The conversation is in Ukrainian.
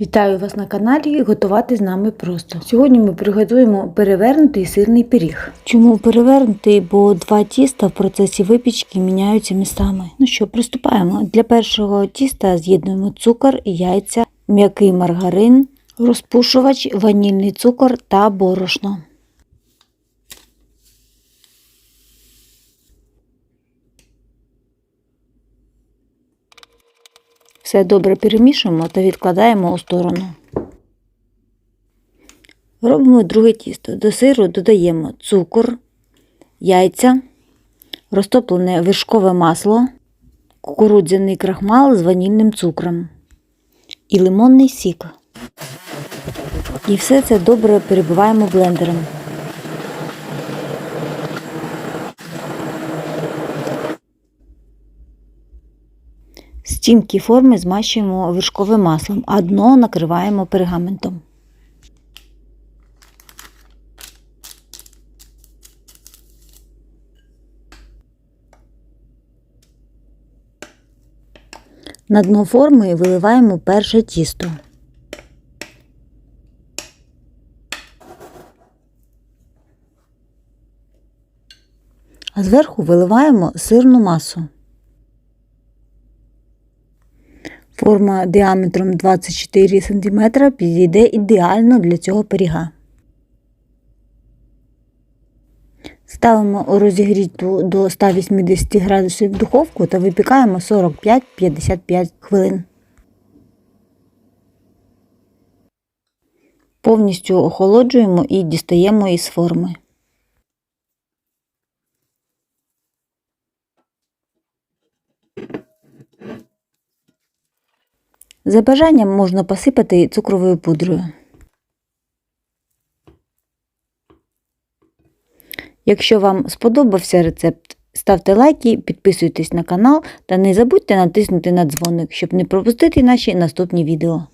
Вітаю вас на каналі Готувати з нами просто. Сьогодні ми приготуємо перевернутий сирний пиріг. Чому перевернутий? Бо два тіста в процесі випічки міняються містами. Ну що, приступаємо. Для першого тіста з'єднуємо цукор, яйця, м'який маргарин, розпушувач, ванільний цукор та борошно. Все добре перемішуємо та відкладаємо у сторону. Робимо друге тісто. До сиру додаємо цукор, яйця, розтоплене вершкове масло, кукурудзяний крахмал з ванільним цукром і лимонний сік. І все це добре перебиваємо блендером. Стінки форми змащуємо вершковим маслом, а дно накриваємо пергаментом. На дно форми виливаємо перше тісто. А зверху виливаємо сирну масу. Форма діаметром 24 см підійде ідеально для цього пиріга. Ставимо розігріту до 180 градусів духовку та випікаємо 45-55 хвилин. Повністю охолоджуємо і дістаємо із форми. За бажанням можна посипати цукровою пудрою. Якщо вам сподобався рецепт, ставте лайки, підписуйтесь на канал та не забудьте натиснути на дзвоник, щоб не пропустити наші наступні відео.